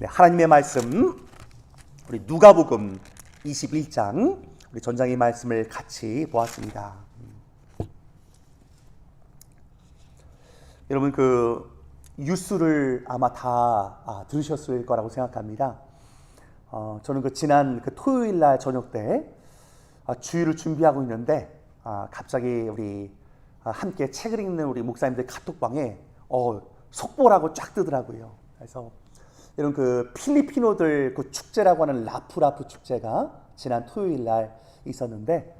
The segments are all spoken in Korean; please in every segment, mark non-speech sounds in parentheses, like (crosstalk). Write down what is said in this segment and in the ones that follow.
네, 하나님의 말씀 우리 누가복음 21장 우리 전장의 말씀을 같이 보았습니다. 여러분 그 뉴스를 아마 다 아, 들으셨을 거라고 생각합니다. 어, 저는 그 지난 그 토요일 날 저녁 때 아, 주일을 준비하고 있는데 아, 갑자기 우리 아, 함께 책을 읽는 우리 목사님들 카톡방에 어, 속보라고 쫙 뜨더라고요. 그래서 이런 그 필리피노들 그 축제라고 하는 라프라프 축제가 지난 토요일 날 있었는데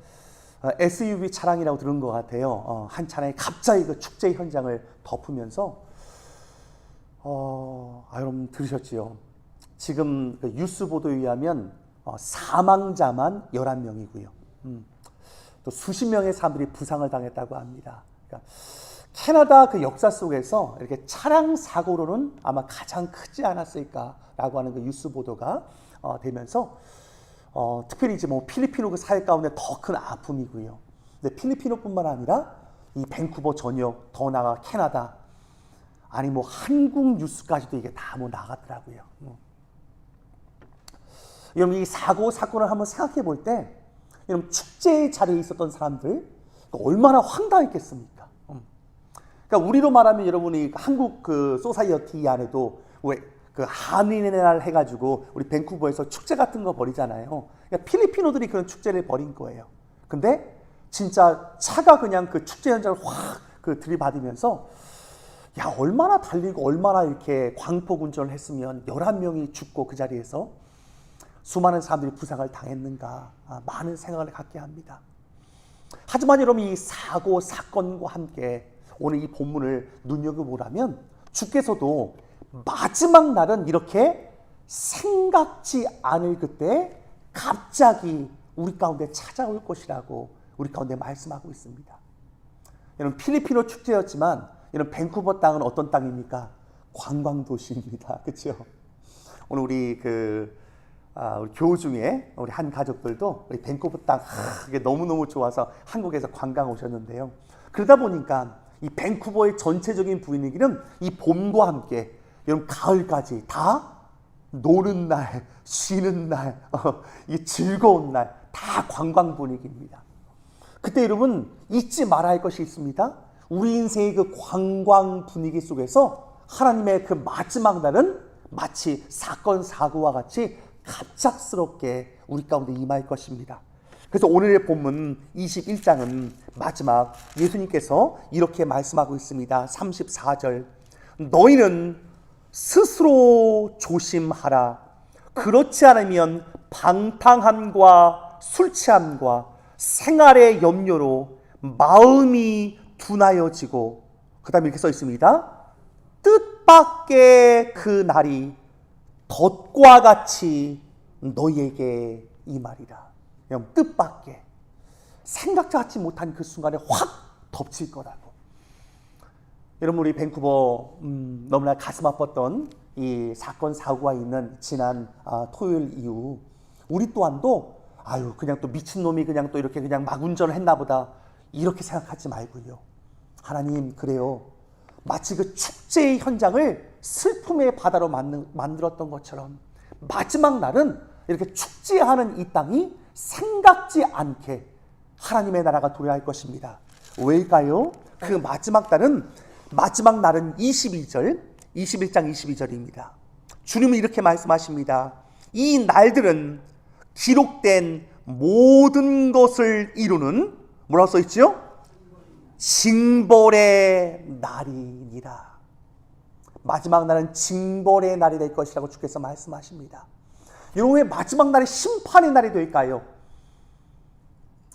어, SUV 차량이라고 들은 것 같아요. 어, 한 차량이 갑자기 그 축제 현장을 덮으면서 어, 아, 여러분 들으셨지요? 지금 그 뉴스 보도에 의하면 어, 사망자만 11명이고요. 음, 또 수십 명의 사람들이 부상을 당했다고 합니다. 그러니까 캐나다 그 역사 속에서 이렇게 차량 사고로는 아마 가장 크지 않았을까라고 하는 그 뉴스 보도가 어, 되면서 어, 특별히 이제 뭐 필리핀 그 사회 가운데 더 큰 아픔이고요. 근데 필리핀뿐만 아니라 이 밴쿠버 전역, 더 나아가 캐나다, 아니 뭐 한국 뉴스까지도 이게 다 뭐 나갔더라고요. 뭐. 여러분 이 사고 사건을 한번 생각해 볼 때, 여러분 축제 자리에 있었던 사람들 얼마나 황당했겠습니까? 음. 그러니까 우리로 말하면 여러분이 한국 그 소사이어티 안에도 왜 그 한인의 날 해가지고 우리 밴쿠버에서 축제 같은 거 벌이잖아요. 그러니까 필리핀어들이 그런 축제를 벌인 거예요. 근데 진짜 차가 그냥 그 축제 현장을 확 그 들이받으면서 야 얼마나 달리고 얼마나 이렇게 광폭 운전을 했으면 11명이 죽고 그 자리에서 수많은 사람들이 부상을 당했는가 아, 많은 생각을 갖게 합니다. 하지만 여러분 이 사고 사건과 함께 오늘 이 본문을 눈여겨보라면 주께서도 마지막 날은 이렇게 생각지 않을 그때 갑자기 우리 가운데 찾아올 것이라고 우리 가운데 말씀하고 있습니다. 여러분 필리핀어 축제였지만 이런 밴쿠버 땅은 어떤 땅입니까? 관광 도시입니다. (laughs) 그렇죠? 오늘 우리 그 아, 우리 교우 중에 우리 한 가족들도 우리 밴쿠버 땅 하, 이게 너무 너무 좋아서 한국에서 관광 오셨는데요. 그러다 보니까 이 밴쿠버의 전체적인 분위기는 이 봄과 함께 여러분 가을까지 다 노는 날, 쉬는 날, (laughs) 어, 이 즐거운 날 다 관광 분위기입니다. 그때 여러분 잊지 말아야 할 것이 있습니다. 우리 인생의 그 관광 분위기 속에서 하나님의 그 마지막 날은 마치 사건 사고와 같이 갑작스럽게 우리 가운데 임할 것입니다. 그래서 오늘의 본문 21장은 마지막 예수님께서 이렇게 말씀하고 있습니다. 34절. 너희는 스스로 조심하라. 그렇지 않으면 방탕함과 술 취함과 생활의 염려로 마음이 둔하여지고 그 다음에 이렇게 써 있습니다. 뜻밖의 그 날이 덫과 같이 너희에게 임하리라. 그냥 뜻밖의 생각지 않지 못한 그 순간에 확 덮칠 거라고. 여러분 우리 밴쿠버 음, 너무나 가슴 아팠던 이 사건 사고가 있는 지난 아, 토요일 이후 우리 또한도 아유 그냥 또 미친 놈이 그냥 또 이렇게 그냥 막 운전을 했나 보다 이렇게 생각하지 말고요. 하나님 그래요. 마치 그 축제의 현장을 슬픔의 바다로 만들었던 것처럼 마지막 날은 이렇게 축제하는 이 땅이 생각지 않게 하나님의 나라가 도래할 것입니다. 왜일까요? 그 마지막 날은 마지막 날은 22절, 21장 22절입니다. 주님은 이렇게 말씀하십니다. 이 날들은 기록된 모든 것을 이루는 뭐라고 써 있죠? 징벌의 날이니라. 마지막 날은 징벌의 날이 될 것이라고 주께서 말씀하십니다. 왜 마지막 날이 심판의 날이 될까요?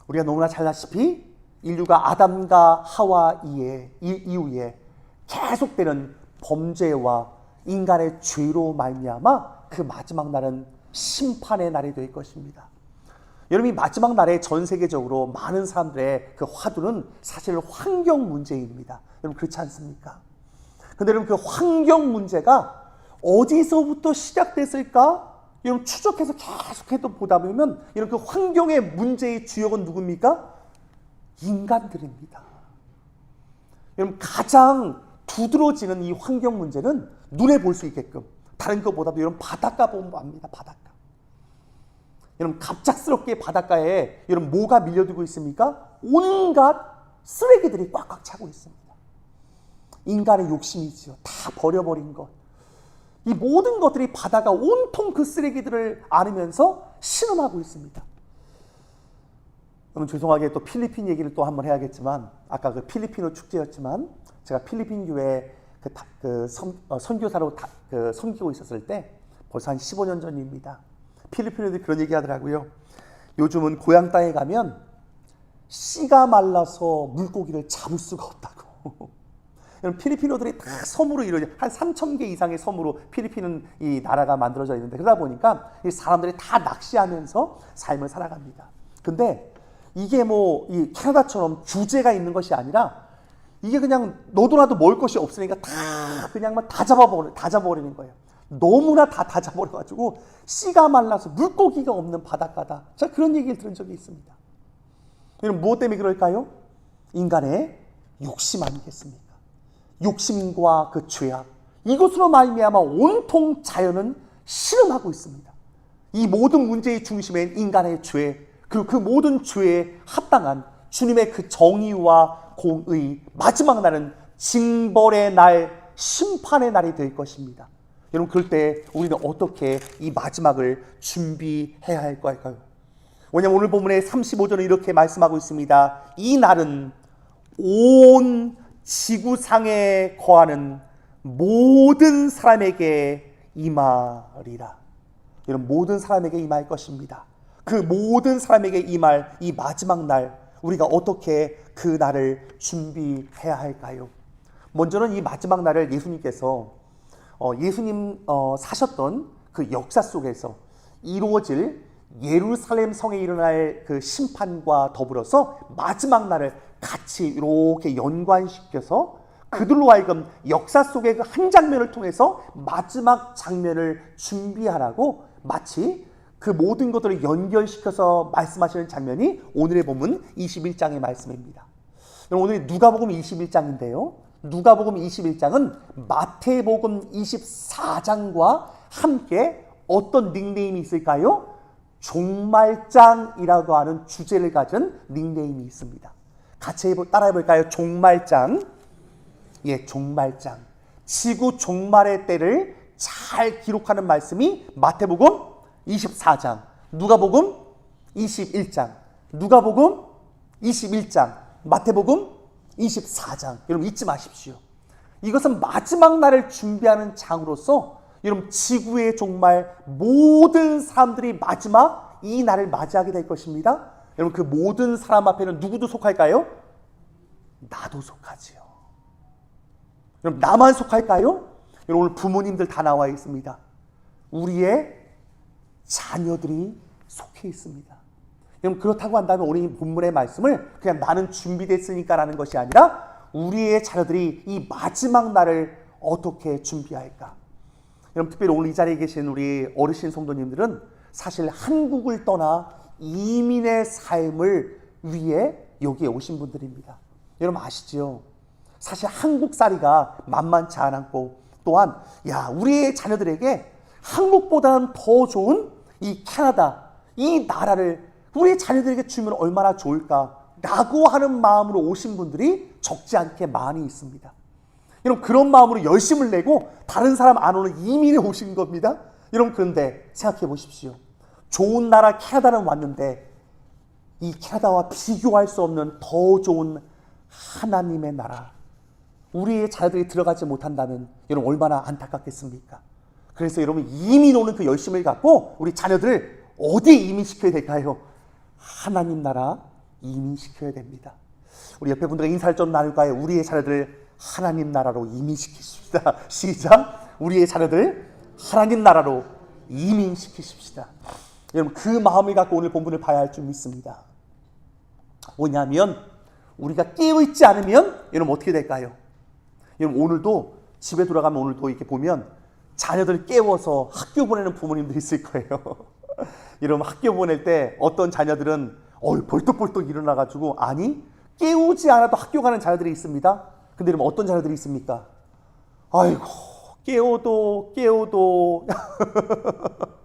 우리가 너무나 잘 아시피 인류가 아담과 하와 이에, 이후에 계속되는 범죄와 인간의 죄로 말미암아 그 마지막 날은 심판의 날이 될 것입니다. 여러분 이 마지막 날에 전 세계적으로 많은 사람들의 그 화두는 사실 환경 문제입니다. 여러분 그렇지 않습니까? 근데 여러분 그 환경 문제가 어디서부터 시작됐을까? 여러분 추적해서 계속해서 보다 보면 여러분 그 환경의 문제의 주역은 누굽니까? 인간들입니다. 여러분 가장 두드러지는 이 환경 문제는 눈에 볼 수 있게끔 다른 것보다도 이런 바닷가 보호합니다. 바닷가. 여러분 갑작스럽게 바닷가에 여러분 뭐가 밀려들고 있습니까? 온갖 쓰레기들이 꽉꽉 차고 있습니다. 인간의 욕심이지요. 다 버려버린 것. 이 모든 것들이 바다가 온통 그 쓰레기들을 안으면서 신음하고 있습니다. 여러분 죄송하게 또 필리핀 얘기를 또 한번 해야겠지만 아까 그 필리핀어 축제였지만 제가 필리핀 교회 그, 다- 그 선, 어, 선교사로 다- 그 섬기고 있었을 때 벌써 한 15년 전입니다. 필리핀어들이 그런 얘기 하더라고요. 요즘은 고향 땅에 가면 씨가 말라서 물고기를 잡을 수가 없다고. (laughs) 필리핀어들이 다 섬으로 이루어져 한 3천 개 이상의 섬으로 필리핀은 이 나라가 만들어져 있는데 그러다 보니까 이 사람들이 다 낚시하면서 삶을 살아갑니다. 근데 이게 뭐 이 캐나다처럼 규제가 있는 것이 아니라 이게 그냥 너도 나도 먹을 것이 없으니까 다 그냥 막 다 잡아버리 다 잡아버리는 거예요. 너무나 다 다 잡아버려가지고 씨가 말라서 물고기가 없는 바닷가다. 제가 그런 얘기를 들은 적이 있습니다. 여러분 무엇 때문에 그럴까요? 인간의 욕심 아니겠습니까? 욕심과 그 죄악 이것으로 말미암아 온통 자연은 실험하고 있습니다. 이 모든 문제의 중심엔 인간의 죄 그리고 그 모든 죄에 합당한 주님의 그 정의와 공의 마지막 날은 징벌의 날 심판의 날이 될 것입니다. 여러분 그럴 때 우리는 어떻게 이 마지막을 준비해야 할 걸까요? 왜냐하면 오늘 본문의 35절은 이렇게 말씀하고 있습니다. 이 날은 온 지구상에 거하는 모든 사람에게 임하리라. 여러분 모든 사람에게 임할 것입니다. 그 모든 사람에게 임할 이 마지막 날 우리가 어떻게 그 날을 준비해야 할까요? 먼저는 이 마지막 날을 예수님께서 어, 예수님 어, 사셨던 그 역사 속에서 이루어질 예루살렘 성에 일어날 그 심판과 더불어서 마지막 날을 같이 이렇게 연관시켜서 그들로 하여금 역사 속의 그 한 장면을 통해서 마지막 장면을 준비하라고 마치 그 모든 것들을 연결시켜서 말씀하시는 장면이 오늘의 본문 21장의 말씀입니다. 오늘 누가복음 21장인데요. 누가복음 21장은 마태복음 24장과 함께 어떤 닉네임이 있을까요? 종말장이라고 하는 주제를 가진 닉네임이 있습니다. 같이 해보, 따라 해 볼까요? 종말장. 예, 종말장. 지구 종말의 때를 잘 기록하는 말씀이 마태복음 24장, 누가복음 21장, 누가복음 21장, 마태복음 24장. 여러분 잊지 마십시오. 이것은 마지막 날을 준비하는 장으로서 여러분 지구의 종말 모든 사람들이 마지막 이 날을 맞이하게 될 것입니다. 여러분 그 모든 사람 앞에는 누구도 속할까요? 나도 속하지요. 여러분 나만 속할까요? 여러분 오늘 부모님들 다 나와 있습니다. 우리의 자녀들이 속해 있습니다. 여러분 그렇다고 한다면 오늘 이 본문의 말씀을 그냥 나는 준비됐으니까라는 것이 아니라 우리의 자녀들이 이 마지막 날을 어떻게 준비할까? 여러분 특별히 오늘 이 자리에 계신 우리 어르신 성도님들은 사실 한국을 떠나 이민의 삶을 위해 여기에 오신 분들입니다. 여러분 아시죠? 사실 한국살이가 만만치 않았고 또한 야 우리의 자녀들에게 한국보다는 더 좋은 이 캐나다 이 나라를 우리 자녀들에게 주면 얼마나 좋을까라고 하는 마음으로 오신 분들이 적지 않게 많이 있습니다. 여러분 그런 마음으로 열심을 내고 다른 사람 안 오는 이민에 오신 겁니다. 여러분 그런데 생각해 보십시오. 좋은 나라 캐나다는 왔는데 이 캐나다와 비교할 수 없는 더 좋은 하나님의 나라 우리의 자녀들이 들어가지 못한다면 여러분 얼마나 안타깝겠습니까? 그래서 여러분 이민 오는 그 열심을 갖고 우리 자녀들을 어디에 이민시켜야 될까요? 하나님 나라 이민시켜야 됩니다. 우리 옆에 분들과 인사를 좀 나눌까요? 우리의 자녀들을 하나님 나라로 이민시키십시다. (laughs) 시작. 우리의 자녀들 하나님 나라로 이민시키십시다. 여러분 그 마음을 갖고 오늘 본문을 봐야 할 줄 믿습니다. 뭐냐면 우리가 깨어 있지 않으면 여러분 어떻게 될까요? 여러분 오늘도 집에 돌아가면 오늘도 이렇게 보면 자녀들 깨워서 학교 보내는 부모님들 있을 거예요. (laughs) 여러분 학교 보낼 때 어떤 자녀들은 어이 벌떡벌떡 일어나 가지고 아니 깨우지 않아도 학교 가는 자녀들이 있습니다. 근데 여러분 어떤 자녀들이 있습니까? 아이고 깨워도 깨워도 (laughs)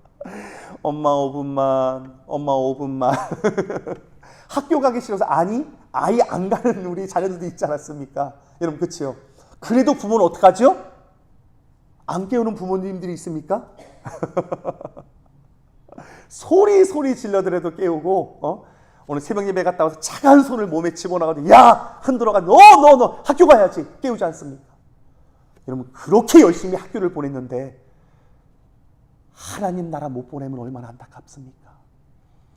엄마 5분만 엄마 5분만 (laughs) 학교 가기 싫어서 아니 아예 안 가는 우리 자녀들도 있지 않았습니까? 여러분 그렇죠? 그래도 부모는 어떡하죠? 안 깨우는 부모님들이 있습니까? (laughs) 소리 소리 질러더라도 깨우고 어? 오늘 새벽 예배 갔다 와서 차가운 손을 몸에 집어넣어가지고 야 흔들어가 너너 너 학교 가야지 깨우지 않습니까? 여러분 그렇게 열심히 학교를 보냈는데 하나님 나라 못 보내면 얼마나 안타깝습니까?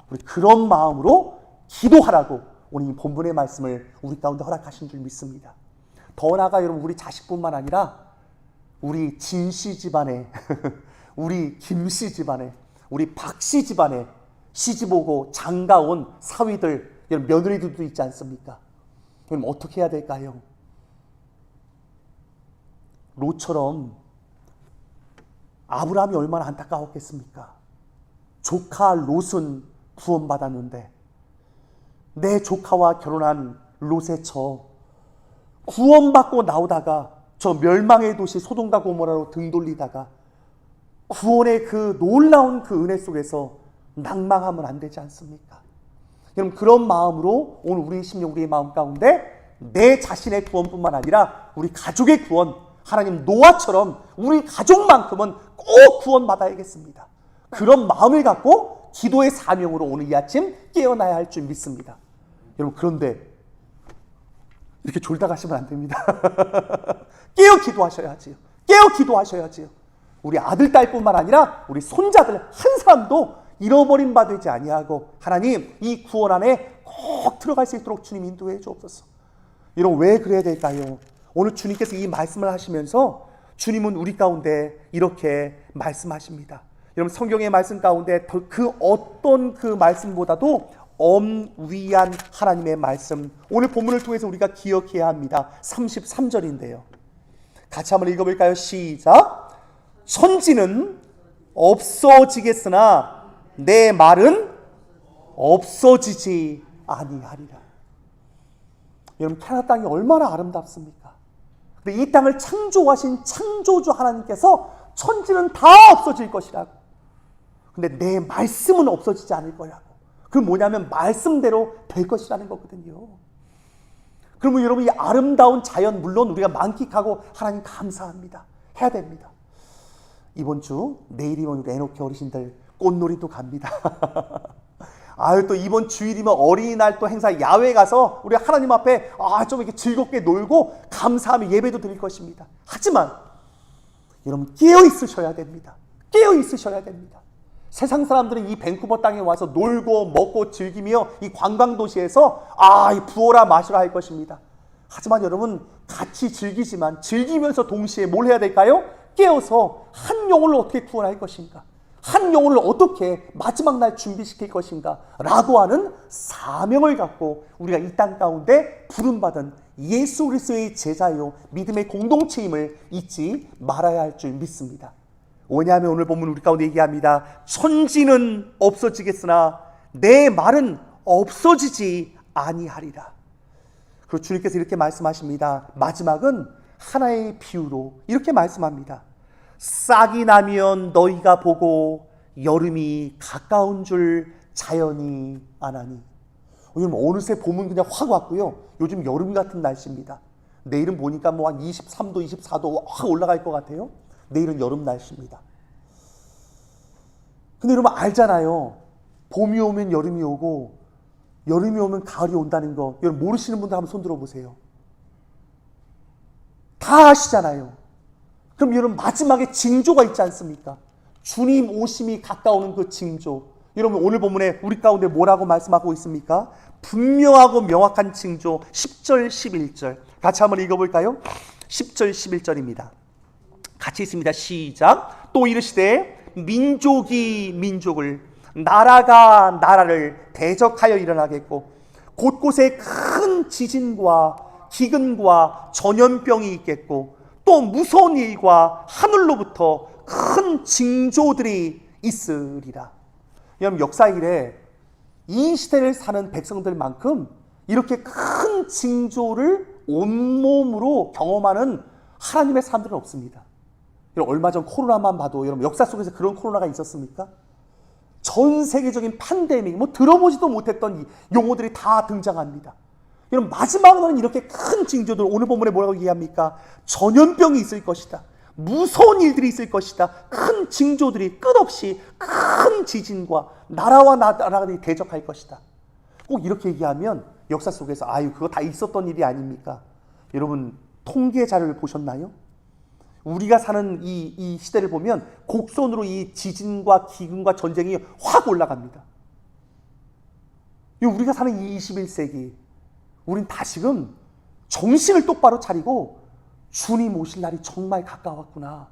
우리 그런 마음으로 기도하라고 오늘 이 본문의 말씀을 우리 가운데 허락하신 줄 믿습니다. 더 나아가 여러분 우리 자식뿐만 아니라 우리 진씨 집안에 (laughs) 우리 김씨 집안에 우리 박씨 집안에 시집 오고 장가 온 사위들 여러분 며느리들도 있지 않습니까? 그럼 어떻게 해야 될까요? 롯처럼 아브라함이 얼마나 안타까웠겠습니까? 조카 롯은 구원받았는데 내 조카와 결혼한 롯의 저 구원받고 나오다가 저 멸망의 도시 소돔과 고모라로 등 돌리다가 구원의 그 놀라운 그 은혜 속에서 낭망하면 안 되지 않습니까? 여러분 그런 마음으로 오늘 우리 심령 우리의 마음 가운데 내 자신의 구원뿐만 아니라 우리 가족의 구원 하나님 노아처럼 우리 가족만큼은 꼭 구원받아야겠습니다. 그런 마음을 갖고 기도의 사명으로 오늘 이 아침 깨어나야 할 줄 믿습니다. 여러분 그런데 이렇게 졸다 가시면 안 됩니다. (laughs) 깨어 기도하셔야지요. 깨어 기도하셔야지요. 우리 아들 딸뿐만 아니라 우리 손자들 한 사람도 잃어버린 바 되지 아니하고 하나님 이 구원 안에 꼭 들어갈 수 있도록 주님 인도해 주옵소서. 여러분 왜 그래야 될까요? 오늘 주님께서 이 말씀을 하시면서 주님은 우리 가운데 이렇게 말씀하십니다. 여러분 성경의 말씀 가운데 그 어떤 그 말씀보다도 엄위한 하나님의 말씀 오늘 본문을 통해서 우리가 기억해야 합니다. 33절인데요. 같이 한번 읽어볼까요? 시작. 천지는 없어지겠으나 내 말은 없어지지 아니하리라. 여러분 캐나다 땅이 얼마나 아름답습니까? 이 땅을 창조하신 창조주 하나님께서 천지는 다 없어질 것이라고. 근데 내 말씀은 없어지지 않을 거라고. 그 뭐냐면 말씀대로 될 것이라는 거거든요. 그러면 여러분 이 아름다운 자연 물론 우리가 만끽하고 하나님 감사합니다. 해야 됩니다. 이번 주 내일이면 에노키 어르신들 꽃놀이도 갑니다. (laughs) 아유 또 이번 주일이면 어린이날 또 행사 야외 가서 우리 하나님 앞에 아 좀 이렇게 즐겁게 놀고 감사하며 예배도 드릴 것입니다. 하지만 여러분 깨어 있으셔야 됩니다. 깨어 있으셔야 됩니다. 세상 사람들은 이 밴쿠버 땅에 와서 놀고 먹고 즐기며 이 관광 도시에서 아이 부어라 마시라 할 것입니다. 하지만 여러분 같이 즐기지만 즐기면서 동시에 뭘 해야 될까요? 깨어서 한 영혼을 어떻게 구원할 것인가? 한 영혼을 어떻게 마지막 날 준비시킬 것인가? 라고 하는 사명을 갖고 우리가 이 땅 가운데 부름받은 예수 그리스도의 제자요 믿음의 공동체임을 잊지 말아야 할 줄 믿습니다. 왜냐하면 오늘 본문 우리 가운데 얘기합니다. 천지는 없어지겠으나 내 말은 없어지지 아니하리라. 그리고 주님께서 이렇게 말씀하십니다. 마지막은 하나의 비유로 이렇게 말씀합니다. 싹이 나면 너희가 보고 여름이 가까운 줄 자연이 아나니. 요즘 어느새 봄은 그냥 확 왔고요. 요즘 여름 같은 날씨입니다. 내일은 보니까 뭐 한 23도, 24도 확 올라갈 것 같아요. 내일은 여름 날씨입니다. 근데 여러분 알잖아요. 봄이 오면 여름이 오고 여름이 오면 가을이 온다는 거. 여러분 모르시는 분들 한번 손 들어 보세요. 다 아시잖아요. 그럼 여러분 마지막에 징조가 있지 않습니까? 주님 오심이 가까우는 그 징조. 여러분 오늘 본문에 우리 가운데 뭐라고 말씀하고 있습니까? 분명하고 명확한 징조 10절 11절. 같이 한번 읽어 볼까요? 10절 11절입니다. 같이 있습니다. 시작. 또 이르시되 민족이 민족을 나라가 나라를 대적하여 일어나겠고 곳곳에 큰 지진과 기근과 전염병이 있겠고 또 무서운 일과 하늘로부터 큰 징조들이 있으리라. 여러분 역사 이래 이 시대를 사는 백성들만큼 이렇게 큰 징조를 온몸으로 경험하는 하나님의 사람들은 없습니다. 얼마 전 코로나만 봐도 여러분 역사 속에서 그런 코로나가 있었습니까? 전 세계적인 팬데믹, 뭐 들어보지도 못했던 이 용어들이 다 등장합니다. 여러분 마지막으로는 이렇게 큰 징조들 오늘 본문에 뭐라고 얘기합니까? 전염병이 있을 것이다. 무서운 일들이 있을 것이다. 큰 징조들이 끝없이 큰 지진과 나라와 나라들이 대적할 것이다. 꼭 이렇게 얘기하면 역사 속에서 아유 그거 다 있었던 일이 아닙니까? 여러분 통계 자료를 보셨나요? 우리가 사는 이, 이 시대를 보면 곡선으로 이 지진과 기근과 전쟁이 확 올라갑니다. 이 우리가 사는 이 21세기, 우린 다시금 정신을 똑바로 차리고 주님 오실 날이 정말 가까웠구나.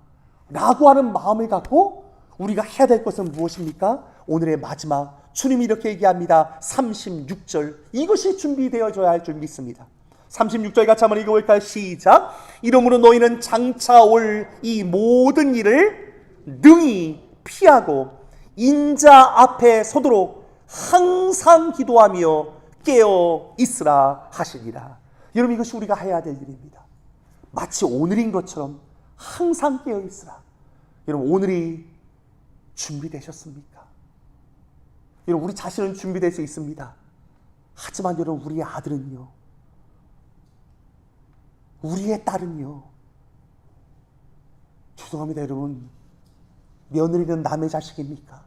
라고 하는 마음을 갖고 우리가 해야 될 것은 무엇입니까? 오늘의 마지막 주님이 이렇게 얘기합니다. 36절. 이것이 준비되어져야 할 줄 믿습니다. 36절 같이 한번 읽어볼까요? 시작. 이러므로 너희는 장차 올 이 모든 일을 능히 피하고 인자 앞에 서도록 항상 기도하며 깨어 있으라 하시니라. 여러분 이것이 우리가 해야 될 일입니다. 마치 오늘인 것처럼 항상 깨어 있으라. 여러분 오늘이 준비되셨습니까? 여러분 우리 자신은 준비될 수 있습니다. 하지만 여러분 우리의 아들은요. 우리의 딸은요. 죄송합니다, 여러분. 며느리는 남의 자식입니까?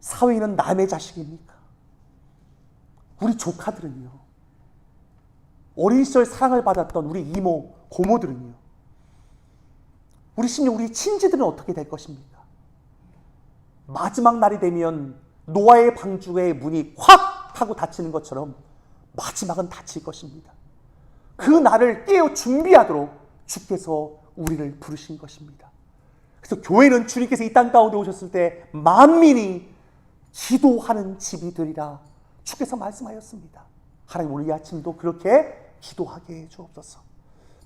사위는 남의 자식입니까? 우리 조카들은요. 어린 시절 사랑을 받았던 우리 이모, 고모들은요. 우리 심지어 우리 친지들은 어떻게 될 것입니까? 마지막 날이 되면 노아의 방주의 문이 확 하고 닫히는 것처럼 마지막은 닫힐 것입니다. 그 날을 깨어 준비하도록 주께서 우리를 부르신 것입니다. 그래서 교회는 주님께서 이 땅 가운데 오셨을 때 만민이 기도하는 집이 되리라 주께서 말씀하였습니다. 하나님 오늘 이 아침도 그렇게 기도하게 해 주옵소서.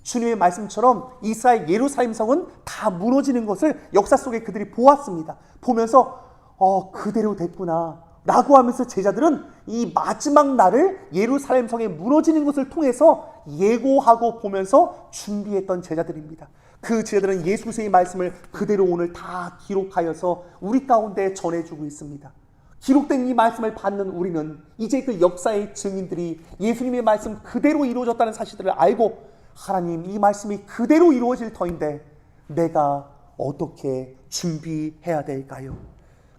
주님의 말씀처럼 이스라엘 예루살렘 성은 다 무너지는 것을 역사 속에 그들이 보았습니다. 보면서 어 그대로 됐구나. 라고 하면서 제자들은 이 마지막 날을 예루살렘 성에 무너지는 것을 통해서 예고하고 보면서 준비했던 제자들입니다. 그 제자들은 예수 그리스도의 말씀을 그대로 오늘 다 기록하여서 우리 가운데 전해주고 있습니다. 기록된 이 말씀을 받는 우리는 이제 그 역사의 증인들이 예수님의 말씀 그대로 이루어졌다는 사실들을 알고 하나님 이 말씀이 그대로 이루어질 터인데 내가 어떻게 준비해야 될까요?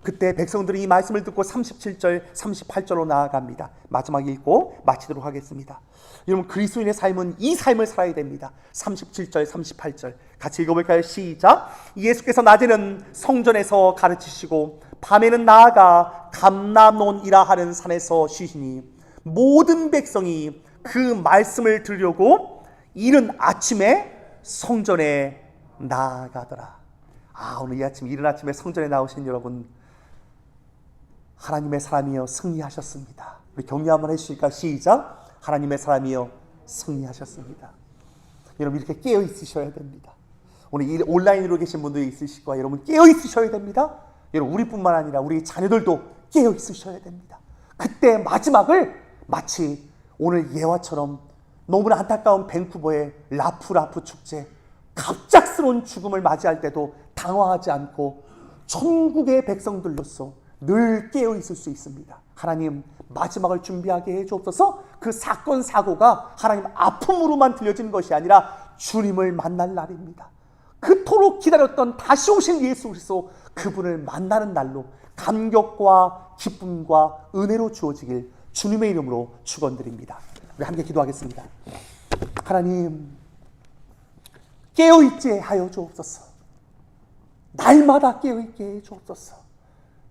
그때 백성들이 이 말씀을 듣고 37절, 38절로 나아갑니다. 마지막 읽고 마치도록 하겠습니다. 여러분 그리스도인의 삶은 이 삶을 살아야 됩니다. 37절, 38절 같이 읽어볼까요? 시작. 예수께서 낮에는 성전에서 가르치시고 밤에는 나아가 감남론이라 하는 산에서 쉬시니 모든 백성이 그 말씀을 들으려고 이른 아침에 성전에 나아가더라. 아 오늘 이 아침 이른 아침에 성전에 나오신 여러분 하나님의 사람이여 승리하셨습니다. 우리 격려 한번 해주실까? 시작. 하나님의 사람이여 승리하셨습니다. 여러분 이렇게 깨어 있으셔야 됩니다. 오늘 이 온라인으로 계신 분들이 있으실 거예요. 여러분 깨어 있으셔야 됩니다. 여러분 우리뿐만 아니라 우리 자녀들도 깨어 있으셔야 됩니다. 그때 마지막을 마치 오늘 예화처럼 너무나 안타까운 밴쿠버의 라프라프 축제 갑작스러운 죽음을 맞이할 때도 당황하지 않고 천국의 백성들로서 늘 깨어 있을 수 있습니다. 하나님 마지막을 준비하게 해 주옵소서. 그 사건 사고가 하나님 아픔으로만 들려지는 것이 아니라 주님을 만날 날입니다. 그토록 기다렸던 다시 오신 예수 그리스도 그분을 만나는 날로 감격과 기쁨과 은혜로 주어지길 주님의 이름으로 축원드립니다. 우리 함께 기도하겠습니다. 하나님 깨어 있게 하여 주옵소서. 날마다 깨어 있게 해 주옵소서.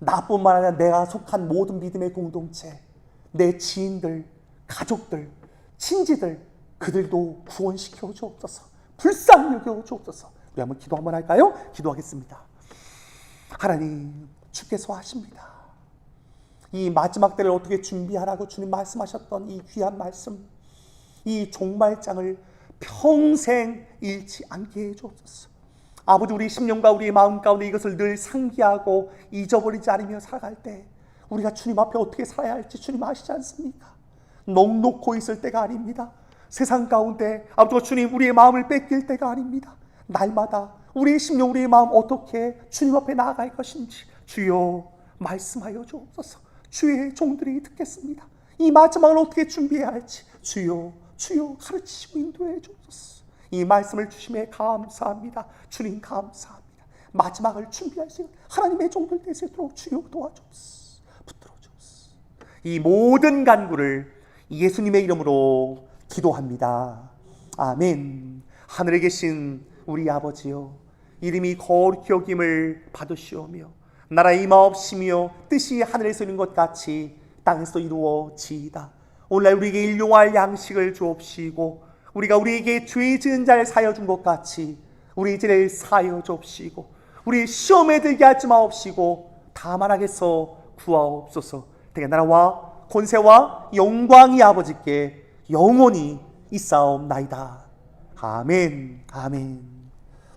나뿐만 아니라 내가 속한 모든 믿음의 공동체, 내 지인들, 가족들, 친지들, 그들도 구원시켜 주옵소서. 불쌍히 여겨 주옵소서. 우리 한번 기도 한번 할까요? 기도하겠습니다. 하나님, 주께서 하십니다. 이 마지막 때를 어떻게 준비하라고 주님 말씀하셨던 이 귀한 말씀, 이 종말장을 평생 잃지 않게 해 주옵소서. 아버지 우리 심령과 우리의 마음 가운데 이것을 늘 상기하고 잊어버리지 않으며 살아갈 때 우리가 주님 앞에 어떻게 살아야 할지 주님 아시지 않습니까? 넉놓고 있을 때가 아닙니다. 세상 가운데 아버지 주님 우리의 마음을 뺏길 때가 아닙니다. 날마다 우리의 심령, 우리의 마음 어떻게 주님 앞에 나아갈 것인지 주여 말씀하여 주옵소서. 주의 종들이 듣겠습니다. 이 마지막을 어떻게 준비해야 할지 주여 주여 가르치시고 인도해 주옵소서. 이 말씀을 주심에 감사합니다. 주님 감사합니다. 마지막을 준비할 수 있는 하나님의 종들 될 수 있도록 주여 도와주옵소서. 붙들어 주옵소서. 이 모든 간구를 예수님의 이름으로 기도합니다. 아멘. 하늘에 계신 우리 아버지요. 이름이 거룩히 여김을 받으시오며 나라의 임하옵시며 뜻이 하늘에서 있는 것 같이 땅에서 이루어지이다. 오늘날 우리에게 일용할 양식을 주옵시고 우리가 우리에게 죄 지은 자를 사여 준 것 같이 우리 죄를 사여 주옵시고 우리 시험에 들게 하지 마옵시고 다만 하게서 구하옵소서. 대개 나라와 권세와 영광이 아버지께 영원히 있사옵나이다. 아멘. 아멘.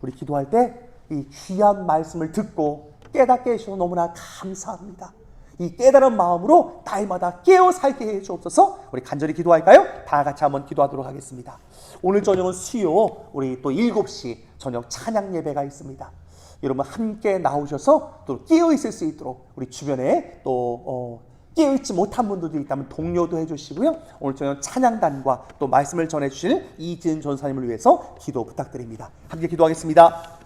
우리 기도할 때 이 귀한 말씀을 듣고 깨닫게 해주셔서 너무나 감사합니다. 이 깨달은 마음으로 날마다 깨어 살게 해 주옵소서. 우리 간절히 기도할까요? 다 같이 한번 기도하도록 하겠습니다. 오늘 저녁은 수요 우리 또 7시 저녁 찬양 예배가 있습니다. 여러분 함께 나오셔서 또 깨어 있을 수 있도록 우리 주변에 또 어, 깨어있지 못한 분들도 있다면 동료도 해주시고요. 오늘 저녁 찬양단과 또 말씀을 전해주실 이지은 전사님을 위해서 기도 부탁드립니다. 함께 기도하겠습니다.